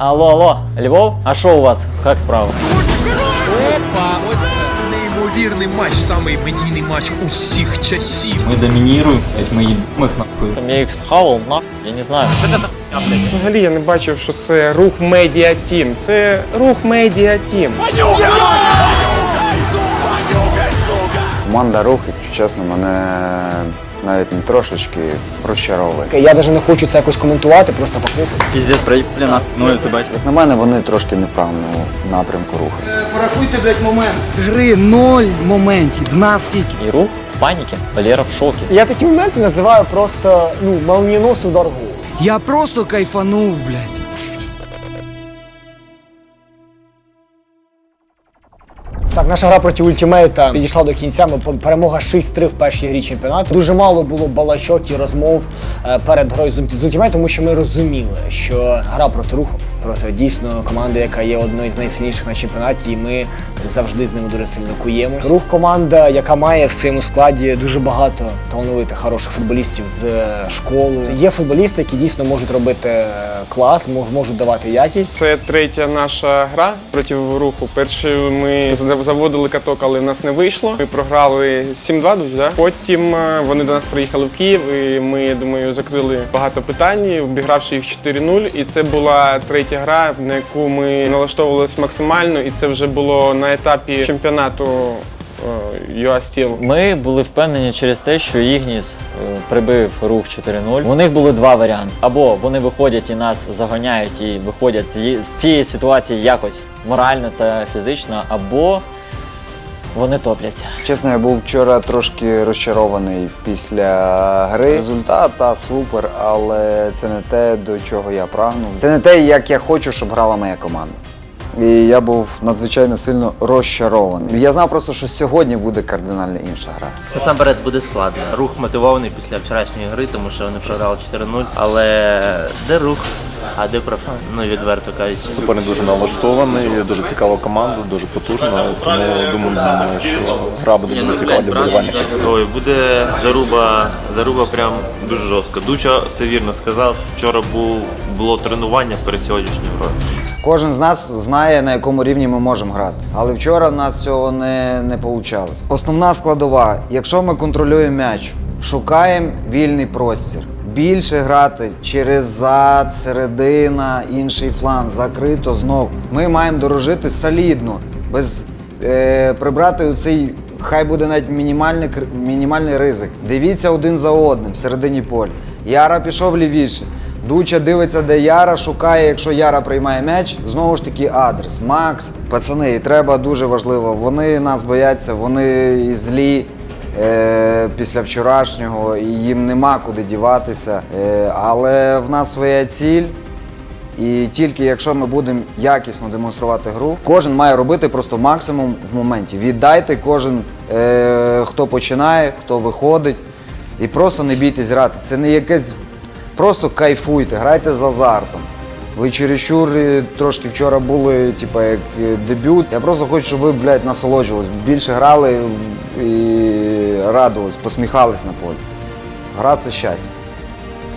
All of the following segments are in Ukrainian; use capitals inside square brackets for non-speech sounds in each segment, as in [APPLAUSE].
Алло, алло, Львов? А що у вас? Як справа? Опа, ось це Неймовірний матч, самий медійний матч усіх часів. Мы доминируем, блядь, мы ебем их нахуй. Там я їх схавав, на, я не знаю. Взагалі я не бачив, що це рух медіа тім. Це рух медіа тім. Команда рух, якщо чесно, мене навіть не трошечки розчаровує. Я навіть не хочу це якось коментувати, просто покликати. Пиздец, проебали нахуй. Ну это бать. Як на мене, вони трошки не в правильному напрямку рухаються. Порахуйте, блядь, момент. З гри ноль моментів. В нас скільки? І рух в паніці, Валера в шокі. Я такі моменти називаю просто ну, молнієносний удар голову. Я просто кайфанув, блядь. Так, наша гра проти ультимейта підійшла до кінця. Ми перемога 6-3 в першій грі чемпіонату. Дуже мало було балачок і розмов е, перед грою з Ульти- тому що ми розуміли, що гра проти руху, проти дійсно команди, яка є одною з найсильніших на чемпіонаті, і ми завжди з ними дуже сильно куємось. Рух команда, яка має в своєму складі дуже багато талановитих, хороших футболістів з е, школи. Є футболісти, які дійсно можуть робити е, клас, можуть давати якість. Це третя наша гра проти руху. Першу ми заводили каток, але в нас не вийшло. Ми програли 7-2, дуже, да? Потім е, вони до нас приїхали в Київ, і ми, думаю, закрили багато питань, обігравши їх 4-0. І це була третя гра, на яку ми налаштовувалися максимально, і це вже було на етапі чемпіонату Юастіл. Steel. Ми були впевнені через те, що Ігніс е, прибив рух 4-0. У них були два варіанти: або вони виходять і нас заганяють і виходять з цієї ситуації якось морально та фізично, або вони топляться. Чесно, я був вчора трошки розчарований після гри. Результат та супер, але це не те, до чого я прагну. Це не те, як я хочу, щоб грала моя команда. І я був надзвичайно сильно розчарований. Я знав просто, що сьогодні буде кардинально інша гра. Насамперед буде складно. Рух мотивований після вчорашньої гри, тому що вони програли 4-0. Але де рух, а де профан? Ну відверто кажучи. Суперник дуже налаштований, дуже цікава команда, дуже потужна. Тому думаю, знаю, що гра буде дуже цікава для вболівальників. Ой, буде заруба, заруба прям дуже жорстко. Дуча все вірно сказав. Вчора був було тренування перед сьогоднішньою грою. Кожен з нас знає, на якому рівні ми можемо грати. Але вчора в нас цього не, не вийшло. Основна складова, якщо ми контролюємо м'яч, шукаємо вільний простір. Більше грати через зад, середина, інший фланг, закрито знов. Ми маємо дорожити солідно, без е, прибрати цей хай буде навіть мінімальний, мінімальний ризик. Дивіться один за одним в середині поля. Яра пішов лівіше. Дуча дивиться, де Яра, шукає, якщо Яра приймає м'яч, знову ж таки адрес. Макс, пацани, і треба дуже важливо. Вони нас бояться, вони злі е, після вчорашнього, і їм нема куди діватися. Е, але в нас своя ціль. І тільки якщо ми будемо якісно демонструвати гру, кожен має робити просто максимум в моменті. Віддайте кожен, е, хто починає, хто виходить. І просто не бійтесь грати. Це не якесь. Просто кайфуйте, грайте з азартом. Ви чересчур е, трошки вчора були, типу, як е, дебют. Я просто хочу, щоб ви, блядь, насолоджувались. Більше грали і радувались, посміхались на полі. Гра це щастя.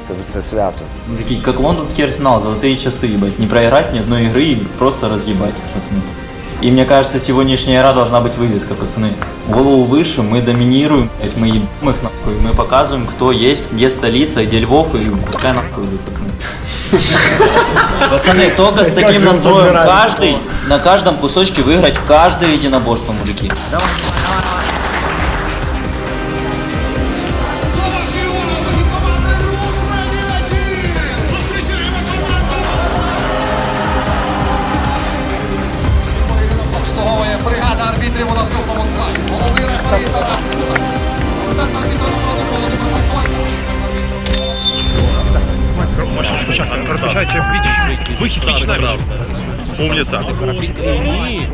Це, це свято. Мы такие, как лондонский арсенал, золотые часы, ебать. Не проиграть ни одной игры и просто разъебать, пацаны. И мне кажется, сегодняшняя игра должна быть вывеска, пацаны. Голову выше, мы доминируем, блядь, мы ебем их нахуй. Мы показываем, кто есть, где столица, где Львов, и пускай нахуй идут, пацаны. [LAUGHS] Пацаны, только с таким настроем каждый, на каждом кусочке выиграть каждое единоборство, мужики. Обслуговує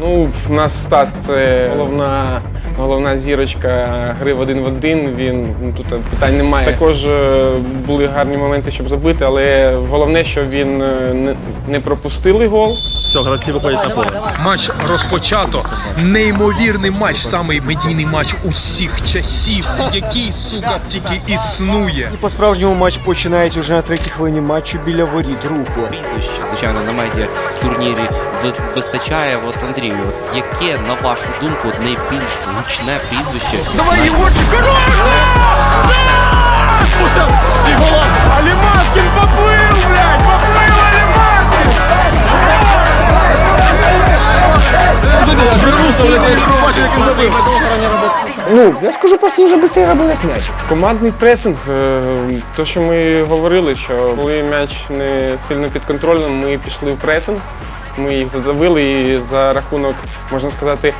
Ну, в нас Стас це головна, головна зірочка гри в один в один. Він ну, тут питань немає. Також е, були гарні моменти, щоб забити, але головне, що він е, не, не пропустили гол. Все, гравці виходять на поле. Матч розпочато. Неймовірний матч, самий медійний матч усіх часів, який, сука, тільки існує. І По справжньому матч починається вже на третій хвилині матчу біля воріт руху. прізвищ, звичайно, на медіа турнірі вис- вистачає. От Андрію, от яке на вашу думку найбільш гучне прізвище? Давай його Алімаскін поплив, блядь! Поплив Ну, я скажу, просто дуже швидко робились м'ячик. Командний пресинг, е, то що ми говорили, що коли м'яч не сильно під контролем, ми пішли в пресинг, ми їх задавили і за рахунок, можна сказати,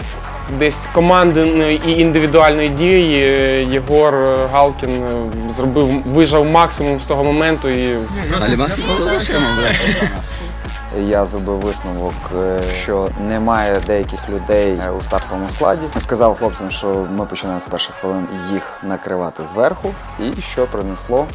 десь командної і індивідуальної дії е, Єгор Галкін е, зробив, вижав максимум з того моменту і Я зробив висновок, е, що немає деяких людей е, у стартовому складі. Сказав хлопцям, що ми починаємо з перших хвилин їх накривати зверху, і що принесло,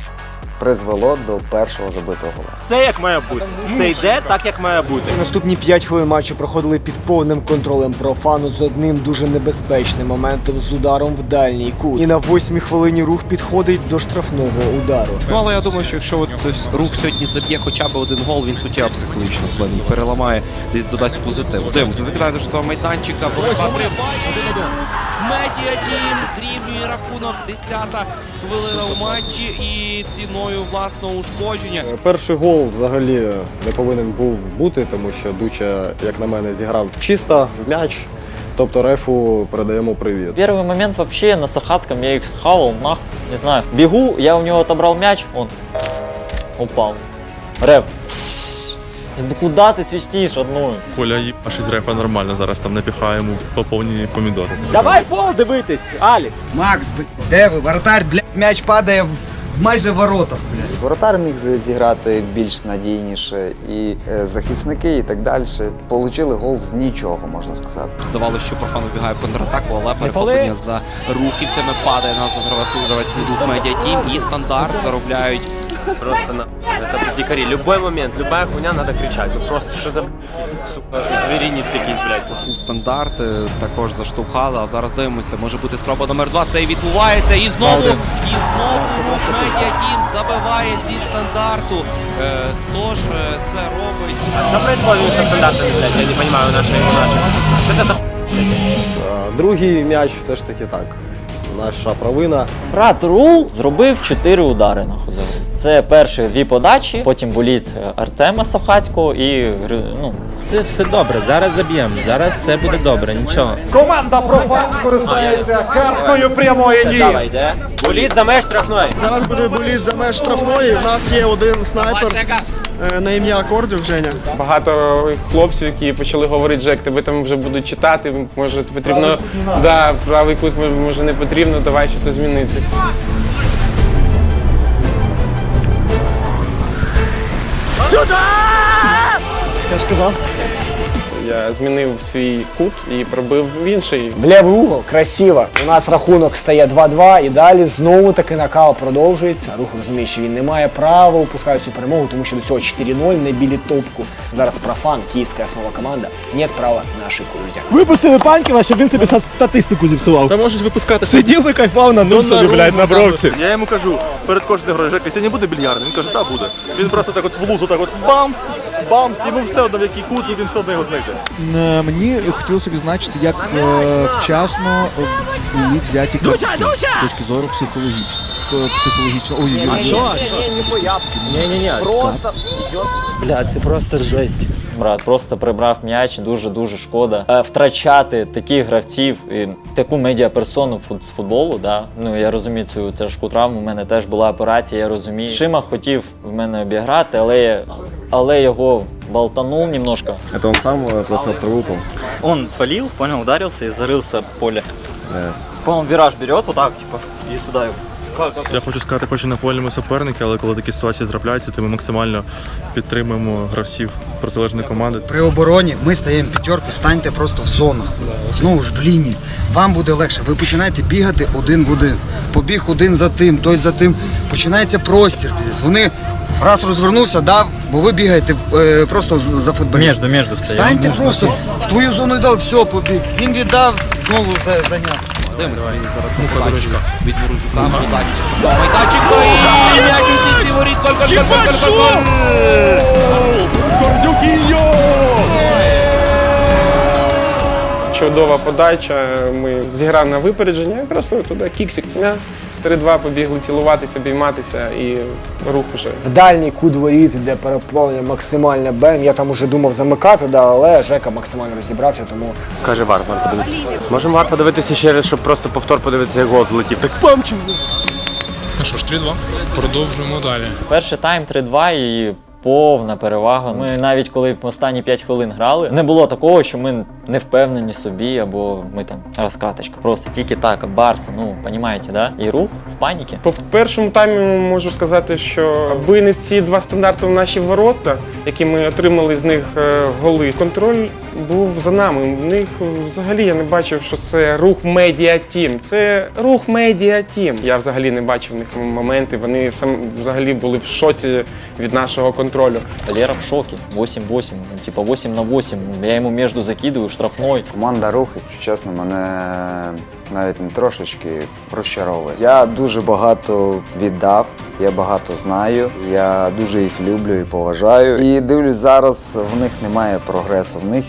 призвело до першого забитого гола. Все як має бути. Все йде так, як має бути. Наступні 5 хвилин матчу проходили під повним контролем профану з одним дуже небезпечним моментом з ударом в дальній кут. І на восьмій хвилині рух підходить до штрафного удару. Ну але я думаю, що якщо от рух сьогодні заб'є хоча б один гол, він суттєво психологічно вплине і переламає, десь додасть позитиву. Дивимося, закидається що того майданчика, боротьба триває. Медіа Тім зрівнює рахунок 10-та хвилина у матчі і ціною власного ушкодження. Перший гол взагалі не повинен був бути, тому що Дуча, як на мене, зіграв чисто в м'яч. Тобто рефу передаємо привіт. Первый момент вообще на Сахатском я их схавал, нах, не знаю. Бегу, я у него отобрал мяч, он упал. Рэп. Да куда ти свистишь одну? Коля їбашить рефа нормально, зараз там напіхаємо поповнені помідори. Давай фол дивитись, Алік. Макс, де ви? Вратарь, блядь, м'яч падає в майже воротах, блядь. Воротар міг зіграти більш надійніше, і е, захисники, і так далі. Получили гол з нічого, можна сказати. Здавалося, що профан вибігає в контратаку, але перехоплення за рухівцями падає на загравець гравець рух медіа тім і стандарт заробляють Просто на это дикари. Любой момент, любая хуйня надо кричать. Ну просто що за сука, звірінець якийсь, блядь. стандарт е, також заштовхали. А зараз дивимося, може бути спроба номер два. Це і відбувається. І знову, і знову рух медіа тім забиває зі стандарту. Е, хто ж е, це робить? А що відбувається зі стандартами, блядь? Я не розумію нашої наші. Що це за? Другий м'яч все ж таки так. Наша провина. Брат Рул зробив чотири удари на за гру. Це перші дві подачі, потім боліт е, Артема Сахацького і Гри- ну, Все, все добре, зараз заб'ємо. Зараз все буде добре, нічого. Команда профан скористається карткою прямої дії. Давай, йде. Боліт за меж штрафної. Зараз буде боліт за меж штрафної. У нас є один снайпер е, на ім'я Кордюк Женя. багато хлопців, які почали говорити, Жек, тебе там вже будуть читати, може потрібно. Да, правий кут може не потрібно, давай щось змінити. Я ж казав. Я змінив свій кут і пробив в інший. В лівий угол, красиво. У нас рахунок стає 2-2 і далі знову таки накал продовжується. Рух розуміє, що він не має права упускати цю перемогу, тому що до цього 4-0 не білі топку. Зараз профан, київська основа команда. Нет права на ошибку, друзі. Випустили Панківа, щоб він собі статистику зіпсував. Та можеш випускати Сидів і кайфав на нуль собі, блядь, на бровці. Я йому кажу, перед кожною грою, Жека, сьогодні буде більярд? Він каже, так буде. Він просто так от в лузу, так от бамс, бамс, йому все одно в який кут, і він все одно його знайде. Мені хотілося відзначити, як вчасно були взяті картки з точки зору психологічної. Психологічно. Ой, ой, ой. Ні-ні-ні, просто Бля, це просто жесть. брат просто прибрав м'яч, дуже дуже шкода. Е, втрачати таких гравців і таку медіаперсону фут- з футболу. Да? Ну я розумію цю тяжку травму. У мене теж була операція, я розумію. Шима хотів в мене обіграти, але, але його болтанув немножко. Это он сам э, просто об траву упал. Он свалил, понял, ударился и зарылся в поле. По-моєму, віраж берет, отак, типа, і сюди. Я хочу сказати, хоч і напольними суперники, але коли такі ситуації трапляються, то ми максимально підтримуємо гравців протилежної команди. При обороні ми стаємо п'ятерку, станьте просто в зонах. Знову ж в лінії. Вам буде легше. Ви починаєте бігати один в один. Побіг один за тим, той за тим. Починається простір. Вони Раз розвернувся, дав, бо ви бігаєте е, просто з- за футболістом. Между, между стоял. Станьте просто в твою зону дав, все, побіг. Він віддав, знову за- зайняв. Дивимося, він зараз за від Морозюка. Подачу штрафного. І м'яч у сітці воріт. Голь, голь, голь, голь, голь, голь, Чудова подача. Ми зіграв на випередження, просто туди кіксик. 3-2 побігли цілуватися, обійматися і рух уже. В дальній кут воріт, де переплавлення максимальне бен. Я там уже думав замикати, да, але Жека максимально розібрався, тому Каже вар, вар подивитися. Можемо вар подивитися ще раз, щоб просто повтор подивитися, як гол злетів. Так памчу. Ну що ж, 3-2. Продовжуємо далі. Перший тайм 3-2 і повна перевага. Ми навіть коли останні 5 хвилин грали, не було такого, що ми не впевнені собі, або ми там розкаточка. Просто тільки так, Барса, ну, понімаєте, да? І рух в паніки. По першому таймі можу сказати, що аби не ці два стандарти в наші ворота, які ми отримали з них е, голи, контроль був за нами. В них взагалі я не бачив, що це рух медіа тім. Це рух медіа тім. Я взагалі не бачив в них моменти. Вони сам взагалі були в шоці від нашого контролю. Лера в шокі. 8-8, ну, типа 8 на 8. Я йому між закидую, штрафной. Команда рух, якщо чесно, мене навіть не трошечки розчаровує. Я дуже багато віддав, я багато знаю, я дуже їх люблю і поважаю. І дивлюсь, зараз в них немає прогресу. В них,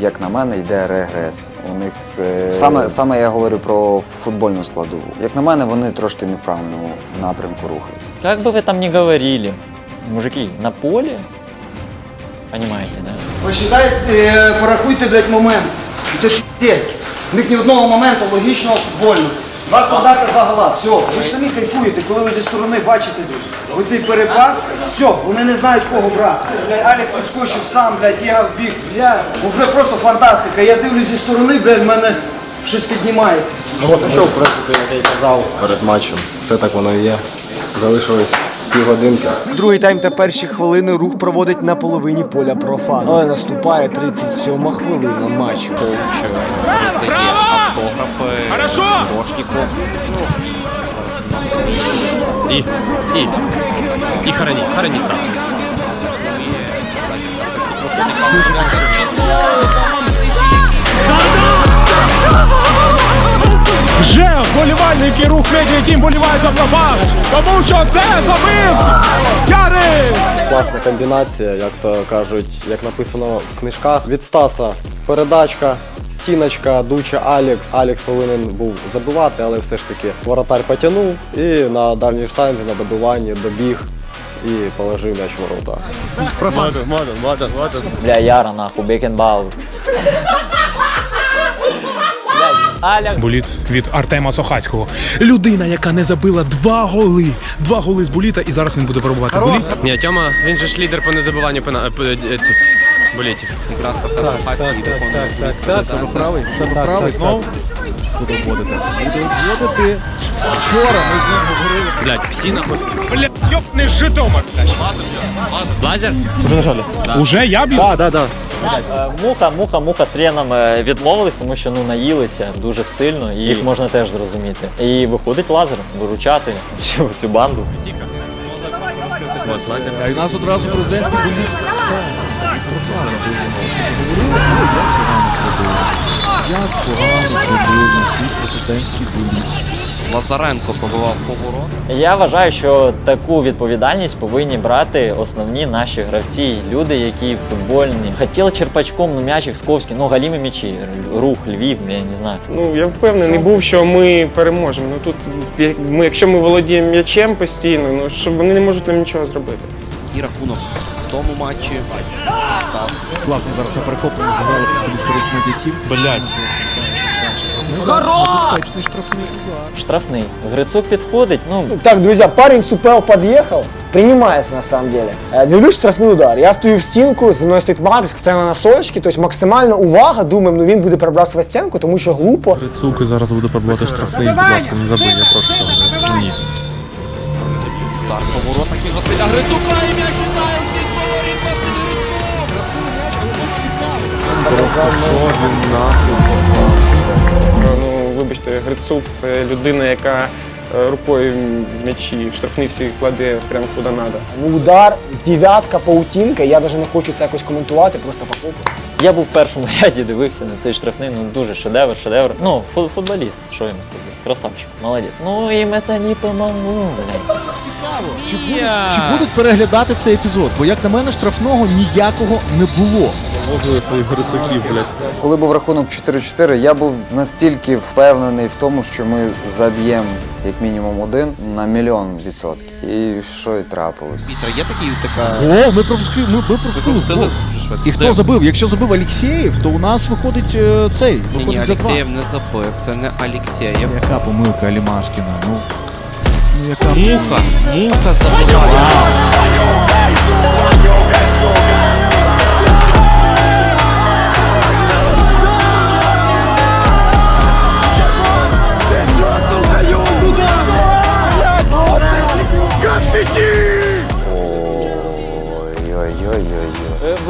як на мене, йде регрес. У них е, саме, саме я говорю про футбольну складову. Як на мене, вони трошки не в правильному напрямку рухаються. Як би ви там не говорили, мужики, на полі понимаете, да? Посчитайте, е, порахуйте, блядь, момент. Це піздець. В них ні одного моменту логічного футбольного. Два стандарти, два гола. Все. Ви ж самі кайфуєте, коли ви зі сторони бачите оцей перепас. Все, вони не знають кого брати. Бля, Алекс відскочив сам, блядь, я в бік. Бля, просто фантастика. Я дивлюсь зі сторони, блядь, в мене щось піднімається. Ну от що, в принципі, як я й казав перед матчем. Все так воно і є. Залишилось півгодинки. Другий тайм та перші хвилини рух проводить на половині поля профан. Але наступає 37 хвилина матчу. Коуч е, роздає автографи. Хорошо! І, і, і хороні, хороні Стас. Вже вболівальники рух медіа тім болівають за Профан, тому що це забив Ярик! Класна комбінація, як то кажуть, як написано в книжках. Від Стаса передачка, стіночка, дуча Алекс. Алекс повинен був забивати, але все ж таки воротар потягнув і на дальній штанзі на добиванні добіг і положив м'яч в ворота. Бля, Яра, нахуй, Бекенбаут. Боліт від Артема Сохацького. Людина, яка не забила два голи. Два голи з боліта, і зараз він буде пробувати буліт. Ні, Тьома, він же ж лідер по незабиванню пена... п- е, цих болітів. Якраз Артем Сухацький виконує Це був правий, це був правий, знову буде обводити. Буде обводити. Вчора ми з ним говорили. Блять, всі нахуй. Блять, йопний Житомир. Лазер? Уже нажали. Уже я б'ю? Так, так, так. Е, Муха, муха, муха з Реном е, відмовились, тому що ну наїлися дуже сильно, і їх можна теж зрозуміти. І виходить лазер виручати всю [LAUGHS] цю банду. А і нас одразу президентський боліт. Так, говорили, як погано пробив. Як погано пробив на свій президентський боліт. Лазаренко пробивав поворот. Я вважаю, що таку відповідальність повинні брати основні наші гравці, люди, які футбольні. Хотіли черпачком ну, м'ячик Сковський, ну галімі м'ячі, рух, Львів, я не знаю. Ну я впевнений був, що ми переможемо. Ну тут ми, якщо ми володіємо м'ячем постійно, ну що вони не можуть нам нічого зробити. І рахунок в тому матчі став. Класно зараз на перехопленні зіграли футболісти рух медіатів. Блять. Небезпечний штрафний удар. Штрафний. Грицук підходить, ну Так, друзья, парень с УПЛ подъехал, принимается на самом деле. Э, Дивлюсь штрафний удар. Я стою в стінку, зі мною стоїть Макс, стоїмо на носочки, тобто максимальна увага, думаємо, ну він буде перебрасувати стінку, тому що глупо. Сука, зараз буде пробувати штрафний, будь ласка, не забудь, я прошу. Ні. Удар по воротах від Василя Грицука і м'яч Ну, вибачте, Грицук це людина, яка е, рукою м'ячі, штрафні всі кладе прямо куди треба. Ну, Удар, дев'ятка, паутінка. Я навіть не хочу це якось коментувати, просто похлопати. Я був в першому [LAUGHS] ряді, дивився на цей штрафний, ну дуже шедевр, шедевр. Ну, фу- футболіст, що йому сказати. Красавчик, молодець. Ну їм це не помогло, блядь. Чи будуть, чи будуть переглядати цей епізод? Бо як на мене, штрафного ніякого не було. Коли був рахунок 4-4, я був настільки впевнений в тому, що ми заб'ємо як мінімум один на мільйон відсотків. І що і трапилось. Вітра, є такий така. О, ми пропустили, ми, ми пропустили. пропустили гол. дуже швидко. І хто Де? забив? Якщо забив Алексєєв, то у нас виходить е, цей. Ні, ні, Виходить за два. Алексєєв не забив, це не Алексєєв. Яка помилка Алімаскіна? Ну, ну яка Муха, муха забиває.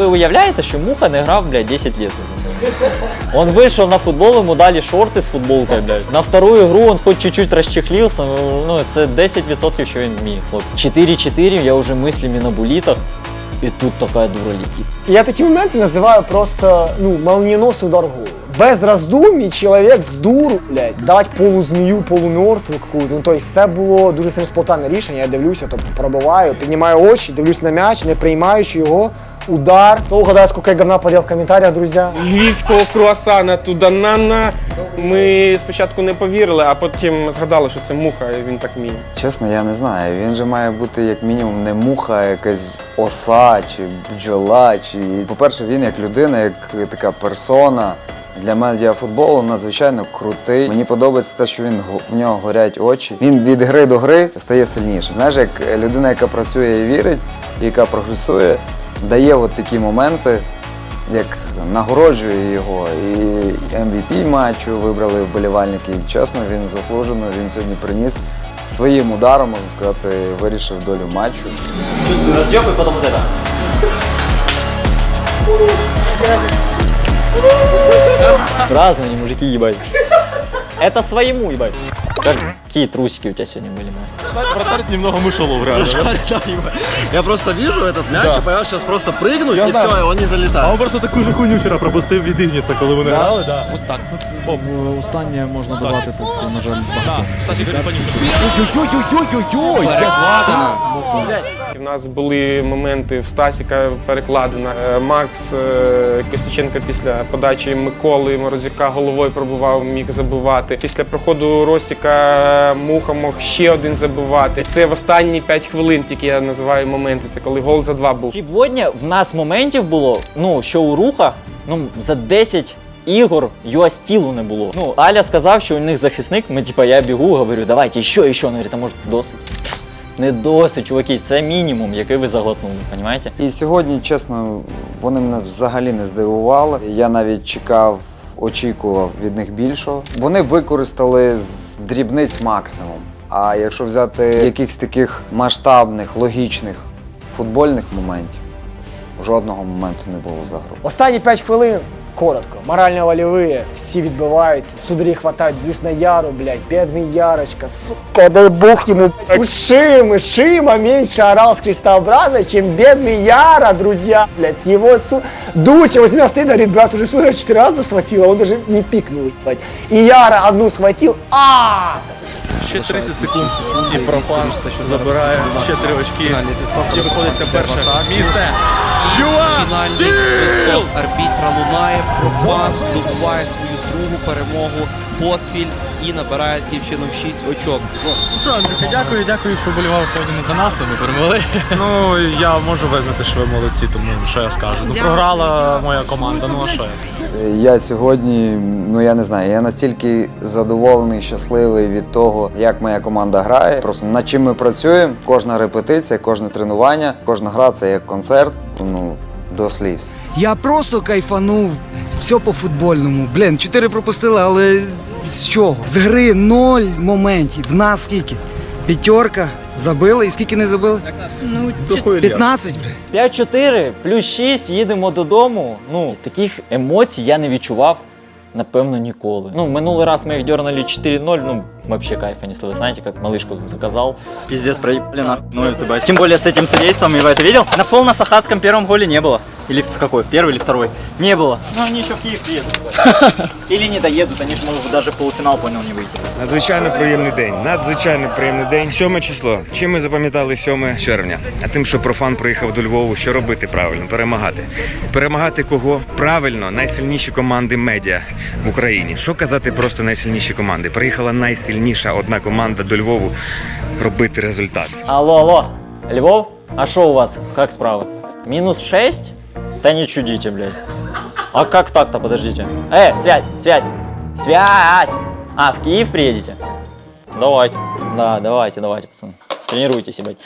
Ви, уявляєте, що Муха не грав, блядь, 10 лет уже? Он вышел на футбол, ему дали шорти з футболкою, блядь. На вторую игру он хоть чуть-чуть розчехлился, ну, це 10% що він хлопці. 4-4, я вже мислями на булітах, і тут така дура летить. І Я такі моменти називаю просто ну, молниеносный удар голову. Без раздумий чоловік з дуру, блядь, дать полузмію, полумертву какую-то. Ну, тобто це було дуже сильно спонтанне рішення. Я дивлюся, тобто пробиваю, піднімаю очі, дивлюсь на м'яч, не приймаючи його. Удар. Хто угадає, сколько я говна подел в комментариях, друзья? Львівського круасана туди на Ми спочатку не повірили, а потім згадали, що це муха, і він так вміє. Чесно, я не знаю. Він же має бути як мінімум не муха, а якась оса чи бджола. Чи... По-перше, він як людина, як така персона. Для медіафутболу надзвичайно крутий. Мені подобається те, що він в нього горять очі. Він від гри до гри стає сильнішим. Знаєш, як людина, яка працює і вірить, і яка прогресує, дає от такі моменти, як нагороджує його. І MVP матчу вибрали вболівальники. І чесно, він заслужено. Він сьогодні приніс своїм ударом, можна сказати, вирішив долю матчу. Чувствую разъеб и потом вот это. Разные они мужики, ебать. Это своему, ебать. Какие трусики у тебя сегодня были, блядь? Вратарь немного мышелов, реально. Я просто вижу этот мяч, и понимаю, сейчас просто прыгнуть, и все, и он не залетает. А он просто таку ж хуйню вчора пропустив від Ігніса, коли вони грали, да. Ось так. В- Останнє можна давати тут, на жаль, багато. Кстати, ти Ой-ой-ой-ой-ой-ой! Перекладина. У нас були моменти в Стасіка перекладена. Е, Макс е, Костюченко після подачі Миколи Морозюка головою пробував, міг забивати. Після проходу Ростіка Муха мог ще один забивати. Це в останні 5 хвилин, тільки я називаю моменти. Це коли гол за два був. Сьогодні в нас моментів було, ну, що у руха, ну, за 10 ігор юастілу не було. Ну, Аля сказав, що у них захисник, ми, типа, я бігу, говорю, давайте, ще, ще. Он говорить, а може досить? Не досить, чуваки, це мінімум, який ви заглотнули, розумієте? І сьогодні, чесно, вони мене взагалі не здивували. Я навіть чекав, очікував від них більшого. Вони використали з дрібниць максимум. А якщо взяти якихось таких масштабних, логічних футбольних моментів, жодного моменту не було за гру. Останні 5 хвилин. Коротко. Морально-волевые, всі відбиваються, сударі хватають, дивлюсь на Яру, блядь, бедный Ярочка, сука, дай бог ему, блядь, уши, Шима меньше орал с крестообраза, чем бедный Яра, друзья, блядь, с его су... Дуча, возьми стыдно, говорит, брат, уже сударь четыре раза схватила, он даже не пикнул, блядь. И Яра одну схватил, а Ще 30 секунд і профан забирає ще три очки. І виходить на перше місце. Фінальний свисток арбітра лунає, профан здобуває свою другу перемогу поспіль і набирає таким чином 6 очок. Ну що, Андрюха, дякую, дякую, що вболівав сьогодні не за нас, то ми перемогли. [LAUGHS] Ну, я можу визнати, що ви молодці, тому що я скажу. Ну, програла моя команда, ну а що? Я сьогодні, ну я не знаю, я настільки задоволений, щасливий від того, як моя команда грає. Просто над чим ми працюємо. Кожна репетиція, кожне тренування, кожна гра це як концерт. Ну до сліз. Я просто кайфанув. Все по футбольному. Блін, чотири пропустили, але з чого? З гри ноль моментів. В нас скільки? П'ятерка. Забили і скільки не забили? Ну, 15, бля. 5-4 плюс 6, їдемо додому. Ну, таких емоцій я не відчував. Напевно, ніколи. Ну, минулий раз ми їх дернули 4-0, ну, вообще кайфа не слили. Знаете, как малышку заказал. Пиздец, проебали нахуй. Ну это бать. Тем более с этим судейством, Ива, ты видел? На фол на Сахатском первом голе не было. Или в какой? В первый или второй? Не было. Ну они еще в Киев приедут. [LAUGHS] Или не доедут, они ж могут даже в полуфинал, понял, не выйти. Надзвичайно приємний день. Надзвичайно приємний день. Сьоме число. Чим ми запам'ятали 7 червня? А тим, що профан приїхав до Львову, що робити правильно? Перемагати. Перемагати кого? Правильно, найсильніші команди медіа в Україні. Що казати просто найсильніші команди? Приїхала найсильніша одна команда до Львову робити результат. Алло, алло, Львов, а что у вас? Как справа? Минус 6? Да не чудите, блядь. А как так-то, подождите? Э, связь, связь, связь! А, в Киев приедете? Давайте. Да, давайте, давайте, пацаны. Тренируйтесь, ебать.